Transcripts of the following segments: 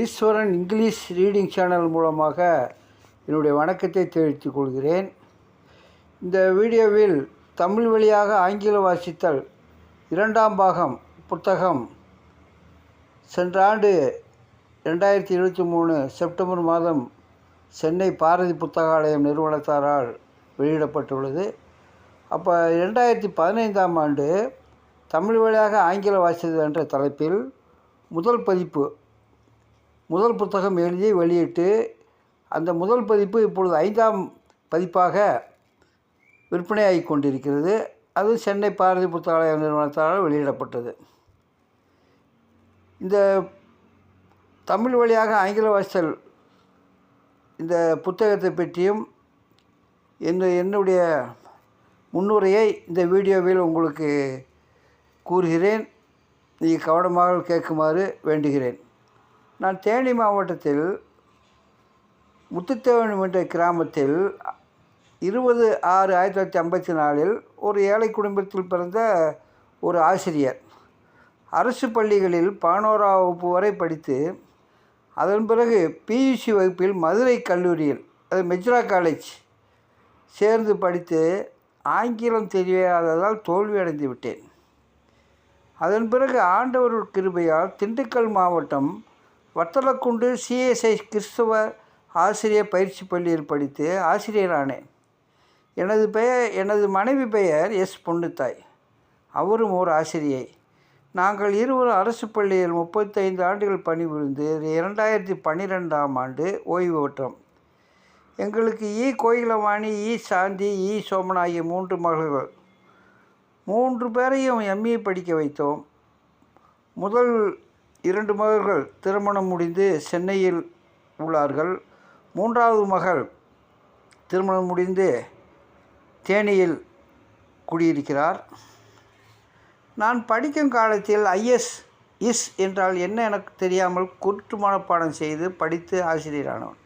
ஈஸ்வரன் English reading channel மூலமாக என்னுடைய வணக்கத்தை தெரிவித்துக் கொள்கிறேன். இந்த வீடியோவில் தமிழ் வழியாக ஆங்கில வாசித்தல் இரண்டாம் பாகம் புத்தகம் சென்ற ஆண்டு ரெண்டாயிரத்தி இருபத்தி மூணு செப்டம்பர் மாதம் சென்னை பாரதி புத்தகாலயம் நிறுவனத்தாரால் வெளியிடப்பட்டுள்ளது. அப்போ ரெண்டாயிரத்தி பதினைந்தாம் ஆண்டு தமிழ் வழியாக ஆங்கில வாசித்தல் என்ற தலைப்பில் முதல் பதிப்பு முதல் புத்தகம் எழுதி வெளியிட்டு அந்த முதல் பதிப்பு இப்பொழுது ஐந்தாம் பதிப்பாக விற்பனையாகி கொண்டிருக்கிறது. அது சென்னை பாரதி புத்தகாலய நிறுவனத்தால் வெளியிடப்பட்டது. இந்த தமிழ் வழியாக ஆங்கில வாசல் இந்த புத்தகத்தை பற்றியும் என்ன என்னுடைய முன்னுரையை இந்த வீடியோவில் உங்களுக்கு கூறுகிறேன். நீங்கள் கவனமாக கேட்குமாறு வேண்டுகிறேன். நான் தேனி மாவட்டத்தில் முத்துத்தேவன் என்ற கிராமத்தில் இருபது ஆறு ஆயிரத்தி தொள்ளாயிரத்தி ஐம்பத்தி நாலில் ஒரு ஏழை குடும்பத்தில் பிறந்த ஒரு ஆசிரியர். அரசு பள்ளிகளில் பதினோராம் வகுப்பு வரை படித்து அதன் பிறகு பியூசி வகுப்பில் மதுரை கல்லூரியில் அது மெஜ்ரா காலேஜ் சேர்ந்து படித்து ஆங்கிலம் தெரியாததால் தோல்வியடைந்து விட்டேன். அதன் பிறகு ஆண்டவர் கிருபையால் திண்டுக்கல் மாவட்டம் வத்தலக்குண்டு சிஎஸ்ஐ கிறிஸ்தவ ஆசிரியர் பயிற்சி பள்ளியில் படித்து ஆசிரியரானேன். எனது பெயர் எனது மனைவி பெயர் எஸ் பொன்னுத்தாய். அவரும் ஓர் ஆசிரியை. நாங்கள் இருவரும் அரசு பள்ளியில் முப்பத்தைந்து ஆண்டுகள் பணிபுரிந்து இரண்டாயிரத்தி பன்னிரெண்டாம் ஆண்டு ஓய்வு பெற்றோம். எங்களுக்கு இ கோயிலவாணி இ சாந்தி இ சோமன் ஆகிய மூன்று மகள்கள். மூன்று பேரையும் எம்ஏ படிக்க வைத்தோம். முதல் இரண்டு மகள்கள் திருமணம் முடிந்து சென்னையில் உள்ளார்கள். மூன்றாவது மகள் திருமணம் முடிந்து தேனியில் குடியிருக்கிறார். நான் படிக்கும் காலத்தில் ஐஎஸ் இஸ் என்றால் என்ன எனக்கு தெரியாமல் குற்று மனப்பாடம் செய்து படித்து ஆசிரியரானவன்.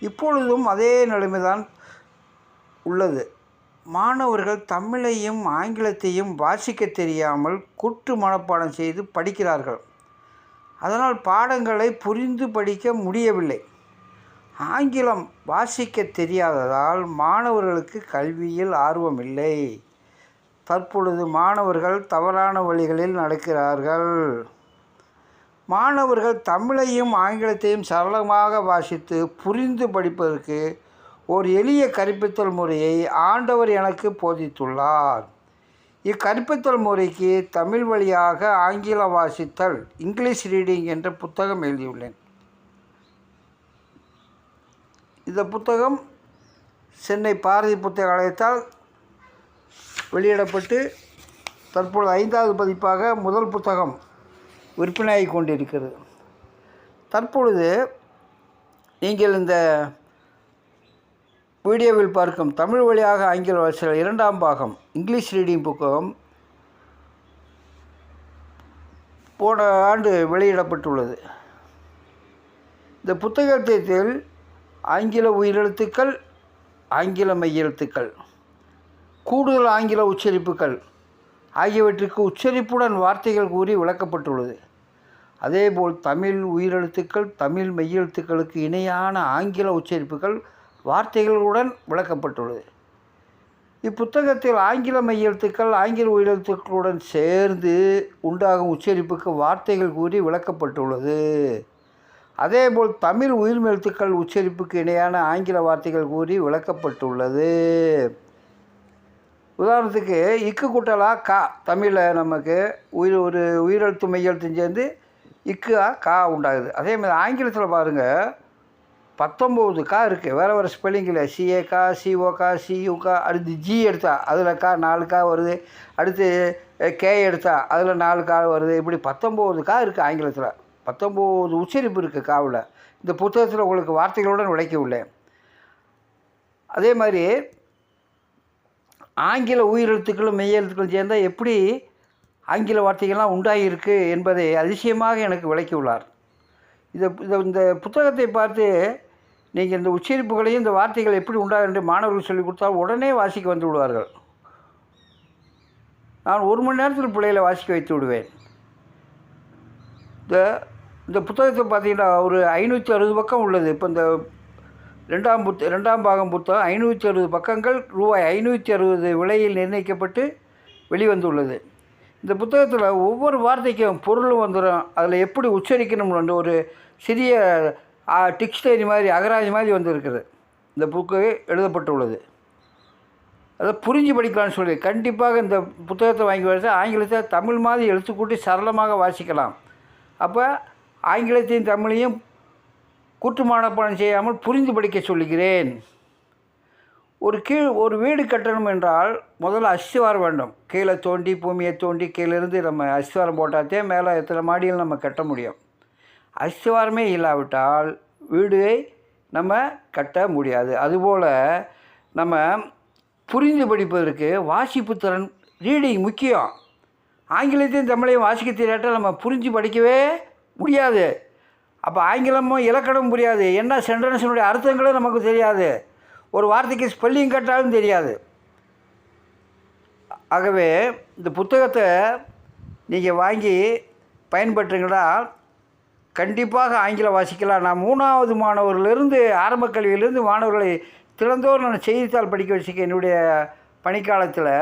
இப்பொழுதும் அதே நிலைமைதான் உள்ளது. மாணவர்கள் தமிழையும் ஆங்கிலத்தையும் வாசிக்க தெரியாமல் குற்று மனப்பாடம் செய்து படிக்கிறார்கள். அதனால் பாடங்களை புரிந்து படிக்க முடியவில்லை. ஆங்கிலம் வாசிக்க தெரியாததால் மாணவர்களுக்கு கல்வியில் ஆர்வம் இல்லை தற்பொழுது மாணவர்கள் தவறான வழிகளில் நடக்கிறார்கள். மாணவர்கள் தமிழையும் ஆங்கிலத்தையும் சரளமாக வாசித்து புரிந்து படிப்பதற்கு ஒரு எளிய கற்பித்தல் முறையை ஆண்டவர் எனக்கு போதித்துள்ளார். இக்கற்பித்தல் முறைக்கு தமிழ் வழியாக ஆங்கிலம் வாசித்தல் இங்கிலீஷ் ரீடிங் என்ற புத்தகம் எழுதியுள்ளேன். இந்த புத்தகம் சென்னை பாரதி புத்தகாலயத்தால் வெளியிடப்பட்டு தற்பொழுது ஐந்தாவது பதிப்பாக முதல் புத்தகம் விற்பனையாகி கொண்டிருக்கிறது. தற்பொழுது நீங்கள் இந்த வீடியோவில் பார்க்கும் தமிழ் வழியாக ஆங்கில வாசல் இரண்டாம் பாகம் இங்கிலீஷ் ரீடிங் புத்தகம் போன ஆண்டு வெளியிடப்பட்டுள்ளது. இந்த புத்தகத்தில் ஆங்கில உயிரெழுத்துக்கள் ஆங்கில மையெழுத்துக்கள் கூடுதல் ஆங்கில உச்சரிப்புகள் ஆகியவற்றுக்கு உச்சரிப்புடன் வார்த்தைகள் கூறி விளக்கப்பட்டுள்ளது. அதேபோல் தமிழ் உயிரெழுத்துக்கள் தமிழ் மெய்யெழுத்துக்களுக்கு இணையான ஆங்கில உச்சரிப்புகள் வார்த்தைகளுடன் விளக்கப்பட்டுள்ளது. இப்புத்தகத்தில் ஆங்கில மையெழுத்துக்கள் ஆங்கில உயிரெழுத்துக்களுடன் சேர்ந்து உண்டாகும் உச்சரிப்புக்கு வார்த்தைகள் கூறி விளக்கப்பட்டுள்ளது. அதேபோல் தமிழ் உயிர்மெழுத்துக்கள் உச்சரிப்புக்கு இணையான ஆங்கில வார்த்தைகள் கூறி விளக்கப்பட்டுள்ளது. உதாரணத்துக்கு இக்கு கூட்டலா கா தமிழில் நமக்கு உயிர் ஒரு உயிரெழுத்து மெய்யெழுத்தும் சேர்ந்து இக்கு ஆ கா உண்டாகுது. அதே மாதிரி ஆங்கிலத்தில் பாருங்கள் பத்தொம்போது கா இருக்குது வேறு வேறு ஸ்பெல்லிங்கில் சிஏக்கா சிஓக்கா சியூகா அடுத்து ஜி எடுத்தா அதில் கா நாலு கா வருது. அடுத்து கே எடுத்தா அதில் நாலு கா வருது. இப்படி பத்தொம்போது கா இருக்குது ஆங்கிலத்தில். பத்தொம்போது உச்சரிப்பு இருக்குது காவில். இந்த புத்தகத்தில் உங்களுக்கு வார்த்தைகளுடன் விளக்கி அதே மாதிரி ஆங்கில உயிரெழுத்துக்களும் மெய்யெழுத்துக்களும் சேர்ந்தால் எப்படி ஆங்கில வார்த்தைகள்லாம் உண்டாகியிருக்கு என்பதை அதிசயமாக எனக்கு விளக்கியுள்ளார் இதை இதை இந்த புத்தகத்தை பார்த்து நீங்கள் இந்த உச்சரிப்புகளையும் இந்த வார்த்தைகள் எப்படி உண்டாகும் என்று மாணவர்கள் சொல்லிக் கொடுத்தால் உடனே வாசிக்க வந்து விடுவார்கள். நான் ஒரு மணி நேரத்தில் பிள்ளைகளை வாசிக்க வைத்து விடுவேன். இந்த இந்த புத்தகத்தை பார்த்தீங்கன்னா ஒரு ஐநூற்றி அறுபது பக்கம் உள்ளது. இப்போ இந்த ரெண்டாம் புத்த ரெண்டாம் பாகம் புத்தகம் ஐநூற்றி அறுபது பக்கங்கள் ரூபாய் ஐநூற்றி அறுபது விலையில் நிர்ணயிக்கப்பட்டு வெளிவந்துள்ளது. இந்த புத்தகத்தில் ஒவ்வொரு வார்த்தைக்கும் பொருளும் வந்துடும் அதில் எப்படி உச்சரிக்கணும்னு ஒரு சிறிய டிக்ஷனரி மாதிரி அகராஜ் மாதிரி வந்திருக்குது. இந்த புக்கு எழுதப்பட்டுள்ளது. அதை புரிஞ்சு படிக்கலாம்னு சொல்லி கண்டிப்பாக இந்த புத்தகத்தை வாங்கி வச்சு ஆங்கிலத்தை தமிழ் மாதிரி எழுத்துக்கூட்டி சரளமாக வாசிக்கலாம். அப்போ ஆங்கிலத்தையும் தமிழையும் கூட்டுமானப்பாடம் செய்யாமல் புரிந்து படிக்க சொல்லுகிறேன். ஒரு கீழ் ஒரு வீடு கட்டணும் என்றால் முதல்ல அஸ்திவாரம் வேண்டும். கீழே தோண்டி பூமியை தோண்டி கீழேருந்து நம்ம அஸ்திவாரம் போட்டாத்தே மேலே எத்தனை மாடியில் நம்ம கட்ட முடியும். அஸ்திவாரமே இல்லாவிட்டால் வீடை நம்ம கட்ட முடியாது. அதுபோல் நம்ம புரிந்து படிப்பதற்கு வாசிப்பு திறன் ரீடிங் முக்கியம். ஆங்கிலத்தையும் தமிழையும் வாசிக்க தெரியாட்டால் நம்ம புரிஞ்சு படிக்கவே முடியாது. அப்போ ஆங்கிலமும் இலக்கணமும் புரியாது. என்ன சென்டென்ஸினுடைய அர்த்தங்களும் நமக்கு தெரியாது. ஒரு வார்த்தைக்கு ஸ்பெல்லிங் கட்டாலும் தெரியாது. ஆகவே இந்த புத்தகத்தை நீங்கள் வாங்கி பயன்பெற்றுங்கன்னா கண்டிப்பாக ஆங்கிலம் வாசிக்கலாம். நான் மூணாவது மாணவர்களிருந்து ஆரம்ப கல்வியிலிருந்து மாணவர்களை திறந்தோர் நான் செய்தித்தாள் படிக்க வச்சுக்க என்னுடைய பணிக்காலத்தில்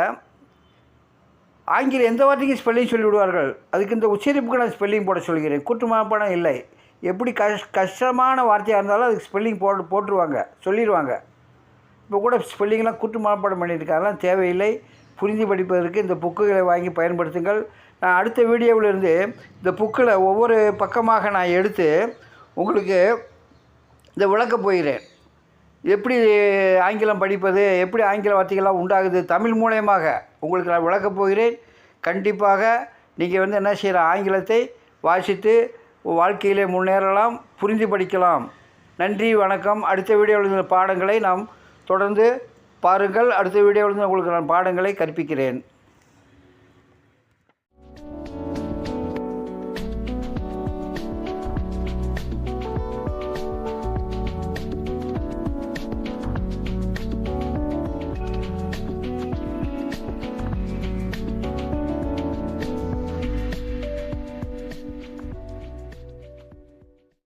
ஆங்கிலம் எந்த வார்த்தைக்கும் ஸ்பெல்லிங் சொல்லிவிடுவார்கள் அதுக்கு இந்த உச்சரிப்புக்கு நான் ஸ்பெல்லிங் போட சொல்கிறேன். கூட்டு மனப்பாடம் இல்லை. எப்படி கஷ் கஷ்டமான வார்த்தையாக இருந்தாலும் அதுக்கு ஸ்பெல்லிங் போட்டு போட்டுருவாங்க சொல்லிடுவாங்க இப்போ கூட ஸ்பெல்லிங்லாம் கூட்டு மனப்பாடம் பண்ணியிருக்காங்க அதெல்லாம் தேவையில்லை. புரிந்து படிப்பதற்கு இந்த புக்குகளை வாங்கி பயன்படுத்துங்கள். நான் அடுத்த வீடியோவிலிருந்து இந்த புக்கில் ஒவ்வொரு பக்கமாக நான் எடுத்து உங்களுக்கு இந்த விளக்க போகிறேன் எப்படி ஆங்கிலம் படிப்பது எப்படி ஆங்கில வார்த்தைகள்லாம் உண்டாகுது தமிழ் மூலயமாக உங்களுக்கு நான் விளக்கப் போகிறேன். கண்டிப்பாக நீங்கள் வந்து என்ன செய்கிற ஆங்கிலத்தை வாசித்து வாழ்க்கையிலே முன்னேறலாம் புரிந்து படிக்கலாம். நன்றி வணக்கம். அடுத்த வீடியோவில் இருந்த பாடங்களை நாம் தொடர்ந்து பாருங்கள். அடுத்த வீடியோவில் உங்களுக்கு நான் பாடங்களை கற்பிக்கிறேன்.